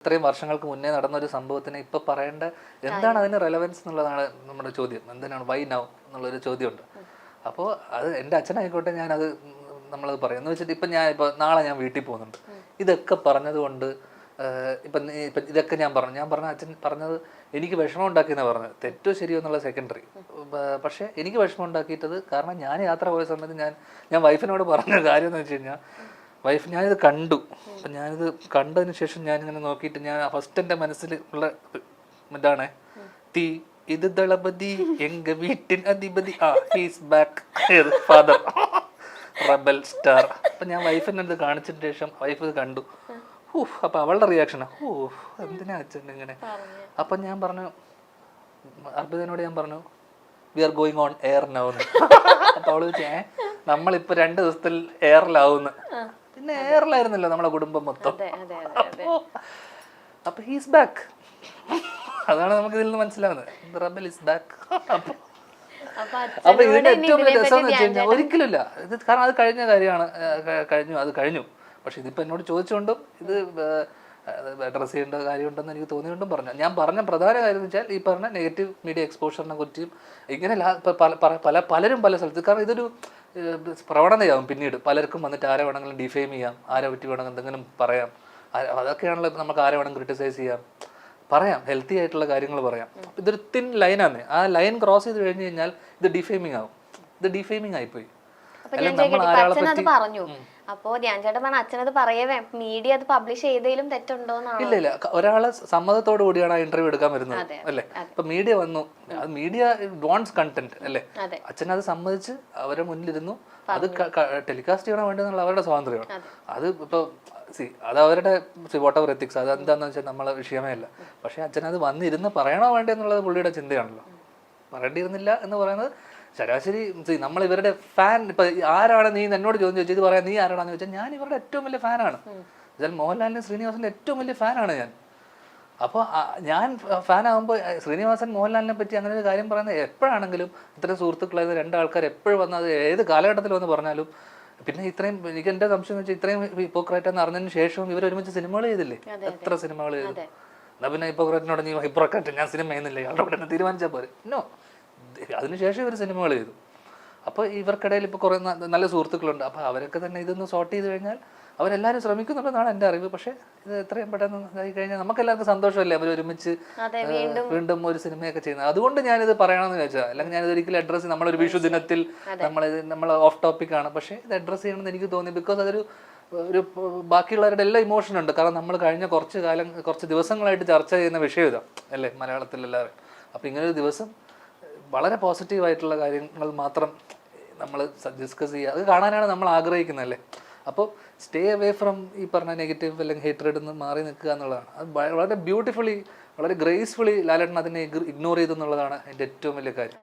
ഇത്രയും വർഷങ്ങൾക്ക് മുന്നേ നടന്ന ഒരു സംഭവത്തിന് ഇപ്പൊ പറയേണ്ട എന്താണ് അതിന് റെലവൻസ് എന്നുള്ളതാണ് നമ്മുടെ ചോദ്യം. എന്തിനാണ്? വൈ നൗ എന്നുള്ളൊരു ചോദ്യമുണ്ട്. അപ്പോൾ അത് എന്റെ അച്ഛനായിക്കോട്ടെ ഞാനത് നമ്മളത് പറയും. എന്ന് വെച്ചിട്ട് ഇപ്പം ഞാൻ ഇപ്പോൾ നാളെ ഞാൻ വീട്ടിൽ പോകുന്നുണ്ട്. ഇതൊക്കെ പറഞ്ഞതുകൊണ്ട് ഇപ്പം ഇപ്പം ഇതൊക്കെ ഞാൻ പറഞ്ഞു. ഞാൻ പറഞ്ഞ അച്ഛൻ പറഞ്ഞത് എനിക്ക് വിഷമം ഉണ്ടാക്കിയെന്ന് പറഞ്ഞത്. തെറ്റോ ശരിയോ എന്നുള്ള സെക്കൻഡറി പക്ഷേ എനിക്ക് വിഷമം ഉണ്ടാക്കിയിട്ടത് കാരണം ഞാൻ യാത്ര പോയ സമയത്ത് ഞാൻ ഞാൻ വൈഫിനോട് പറഞ്ഞ കാര്യം എന്ന് വെച്ച് കഴിഞ്ഞാൽ വൈഫ് ഞാനിത് കണ്ടു. അപ്പം ഞാനിത് കണ്ടതിന് ശേഷം ഞാൻ ഇങ്ങനെ നോക്കിയിട്ട് ഞാൻ ഫസ്റ്റ് എന്റെ മനസ്സിൽ ഉള്ള ഇതാണ്. തീ ഇത് ദളപതി എങ്ക വീട്ടിൻ അധിപതി. ആ he's back father rebel star അപ്പം ഞാൻ വൈഫിനെ ഇത് കാണിച്ചതിന് ശേഷം വൈഫ് ഇത് കണ്ടു. ഊഹ് അപ്പം അവളുടെ റിയാക്ഷനാ ഓ എന്തിനാ അച്ഛൻ ഇങ്ങനെ? അപ്പം ഞാൻ പറഞ്ഞു അർബിതനോട് ഞാൻ പറഞ്ഞു we are going on air now അപ്പൊ അവൾ ചോദിച്ചേ നമ്മളിപ്പോ രണ്ട് ദിവസത്തിൽ എയറിലാവുന്നു പിന്നെ എയറിലായിരുന്നല്ലോ നമ്മളെ കുടുംബം മൊത്തം. അപ്പോ ഹീസ് ബാക്ക് അതാണ് നമുക്ക് ഇതിൽ നിന്ന് മനസ്സിലാവുന്നത്. റബൽ ഇസ് ബാക്ക് അപ്പൊ ഇതിന്റെ ഏറ്റവും വലിയ രസം എന്ന് വെച്ച് കഴിഞ്ഞാൽ ഒരിക്കലുമില്ല. ഇത് കാരണം അത് കഴിഞ്ഞ കാര്യമാണ് കഴിഞ്ഞു അത് കഴിഞ്ഞു. പക്ഷെ ഇതിപ്പോ എന്നോട് ചോദിച്ചുകൊണ്ടും ഇത് അഡ്രസ് ചെയ്യേണ്ട കാര്യമുണ്ടെന്ന് എനിക്ക് തോന്നിയോണ്ടും പറഞ്ഞു. ഞാൻ പറഞ്ഞ പ്രധാന കാര്യം എന്ന് വെച്ചാൽ ഈ പറഞ്ഞ നെഗറ്റീവ് മീഡിയ എക്സ്പോഷറിനെ കുറിച്ചും ഇങ്ങനെ പല പലരും പല സ്ഥലത്ത്. കാരണം ഇതൊരു ഏഹ്, പ്രവണതയാവും പിന്നീട്. പലർക്കും വന്നിട്ട് ആരെ വേണമെങ്കിലും ഡിഫെയിം ചെയ്യാം ആരെ പറ്റി വേണമെങ്കിൽ എന്തെങ്കിലും പറയാം. അതൊക്കെയാണല്ലോ അതൊക്കെയാണല്ലോ നമുക്ക് ആരെ വേണമെങ്കിലും ക്രിട്ടിസൈസ് ചെയ്യാം. പറയാം ഹെൽത്തി ആയിട്ടുള്ള കാര്യങ്ങൾ പറയാം. ഇതൊരു തിൻ ലൈനാണ് ആ ലൈൻ ക്രോസ് ചെയ്ത് കഴിഞ്ഞ് കഴിഞ്ഞാൽ ഇത് ഡിഫെയിമിംഗ് ആവും. ഇത് ഡിഫെയിമിംഗ് ആയിപ്പോയി. അപ്പൊ ഞാൻ ചോദിക്കട്ടെ അച്ഛൻ അത് പറഞ്ഞു. അപ്പോ ധ്യാൻ ചേട്ടൻ പറഞ്ഞ അച്ഛനത് പറയവേ മീഡിയ അത് പബ്ലിഷ് ചെയ്തതിലും തെറ്റുണ്ടോന്നാണ് ഇല്ല ഇല്ല. ഒരാളെ സമ്മതത്തോടു കൂടിയാണ് ആ ഇന്റർവ്യൂ എടുക്കാൻ വരുന്നത് അല്ലേ? ഇപ്പൊ മീഡിയ വന്നു. മീഡിയ വോൺസ് കണ്ടന്റ് അല്ലേ? അച്ഛൻ അത് സമ്മതിച്ച് അവരെ മുന്നിലിരുന്നു. അത് ടെലികാസ്റ്റ് ചെയ്യണം വേണ്ടതെന്നുള്ള അവരുടെ സ്വാതന്ത്ര്യമാണ്. അത്. ഇപ്പൊ സി അത് അവരുടെ വോട്ട് ഓഫ് എത്തിക്സ് അത് എന്താണെന്ന് വെച്ചാൽ നമ്മളെ വിഷയമേ അല്ല. പക്ഷെ അച്ഛൻ അത് വന്നിരുന്ന് പറയണോ വേണ്ടേ എന്നുള്ളത് പുള്ളിയുടെ ചിന്തയാണല്ലോ. പറയേണ്ടിയിരുന്നില്ല എന്ന് പറയുന്നത് ശരാശരി നമ്മൾ ഇവരുടെ ഫാൻ ഇപ്പൊ ആരാണ് നീ എന്നോട് ചോദ്യം ചോദിച്ചത്? ഇത് പറയാൻ നീ ആരാണെന്ന് ചോദിച്ചാൽ ഞാൻ ഇവരുടെ ഏറ്റവും വലിയ ഫാനാണ് എന്നാൽ മോഹൻലാലിന്റെ ശ്രീനിവാസന്റെ ഏറ്റവും വലിയ ഫാനാണ് ഞാൻ. അപ്പോൾ ഞാൻ ഫാൻ ആകുമ്പോൾ ശ്രീനിവാസൻ മോഹൻലാലിനെ പറ്റി അങ്ങനെ ഒരു കാര്യം പറയുന്നത് എപ്പോഴാണെങ്കിലും ഇത്തരം സുഹൃത്തുക്കളായത് രണ്ടാൾക്കാർ എപ്പോഴും വന്ന് അത് ഏത് കാലഘട്ടത്തിൽ വന്ന് പറഞ്ഞാലും പിന്നെ ഇത്രയും എനിക്ക് എന്റെ സംശയം വെച്ചാൽ ഇത്രയും ഹിപ്പോക്രൈറ്റ് എന്ന് അറിഞ്ഞതിന് ശേഷവും ഇവർ ഒരുമിച്ച് സിനിമകൾ ചെയ്തില്ലേ? എത്ര സിനിമകൾ ചെയ്തു? എന്നാൽ എന്നാ പിന്നെ ഹിപ്പോക്രൈറ്റിനോട് നീ ഹിപ്പോക്രൈറ്റ് ഞാൻ സിനിമ ചെയ്യുന്നില്ല തന്നെ തീരുമാനിച്ചാൽ പോരെ. നോ അതിനുശേഷം ഇവർ സിനിമകൾ ചെയ്തു. അപ്പോൾ ഇവർക്കിടയിൽ ഇപ്പോൾ കുറേ നല്ല സുഹൃത്തുക്കളുണ്ട്. അപ്പോൾ അവരൊക്കെ തന്നെ ഇതൊന്ന് സോർട്ട് ചെയ്ത് കഴിഞ്ഞാൽ അവരെല്ലാവരും ശ്രമിക്കുന്നുണ്ടെന്നാണ് എന്റെ അറിവ്. പക്ഷേ ഇത് എത്രയും പെട്ടെന്ന് ഇതായി കഴിഞ്ഞാൽ നമുക്ക് എല്ലാവർക്കും സന്തോഷമല്ലേ? അവർ ഒരുമിച്ച് വീണ്ടും. ഒരു സിനിമയൊക്കെ ചെയ്യുന്നത്. അതുകൊണ്ട് ഞാനിത് പറയണമെന്ന് വെച്ചാൽ അല്ലെങ്കിൽ ഞാനിത് ഒരിക്കലും അഡ്രസ്സ് നമ്മളൊരു വിഷു ദിനത്തിൽ നമ്മളിത് നമ്മൾ ഓഫ് ടോപ്പിക് ആണ്. പക്ഷേ ഇത് അഡ്രസ്സ് ചെയ്യണമെന്ന് എനിക്ക് തോന്നി. ബിക്കോസ് അതൊരു ഒരു ബാക്കിയുള്ളവരുടെ എല്ലാ ഇമോഷൻ ഉണ്ട്. കാരണം നമ്മൾ കഴിഞ്ഞ കുറച്ച് കാലം കുറച്ച് ദിവസങ്ങളായിട്ട് ചർച്ച ചെയ്യുന്ന വിഷയം ഇതാണ് അല്ലേ? മലയാളത്തിൽ എല്ലാവരും അപ്പോൾ ഇങ്ങനെ ഒരു ദിവസം വളരെ പോസിറ്റീവ് ആയിട്ടുള്ള കാര്യങ്ങൾ മാത്രം നമ്മൾ ഡിസ്കസ് ചെയ്യുക. അത് കാണാനാണ് നമ്മൾ ആഗ്രഹിക്കുന്നത് അല്ലേ അപ്പോൾ സ്റ്റേ അവേ ഫ്രം ഈ പറഞ്ഞ നെഗറ്റീവ് അല്ലെങ്കിൽ ഹേറ്റർഡ് നിന്ന് മാറി നിൽക്കുക എന്നുള്ളതാണ്. അത് വളരെ ബ്യൂട്ടിഫുള്ളി വളരെ ഗ്രേസ്ഫുള്ളി ലാലേട്ടൻ അതിനെ ഇഗ്നോർ ചെയ്തു എന്നുള്ളതാണ് എന്റെ ഏറ്റവും വലിയ കാര്യം.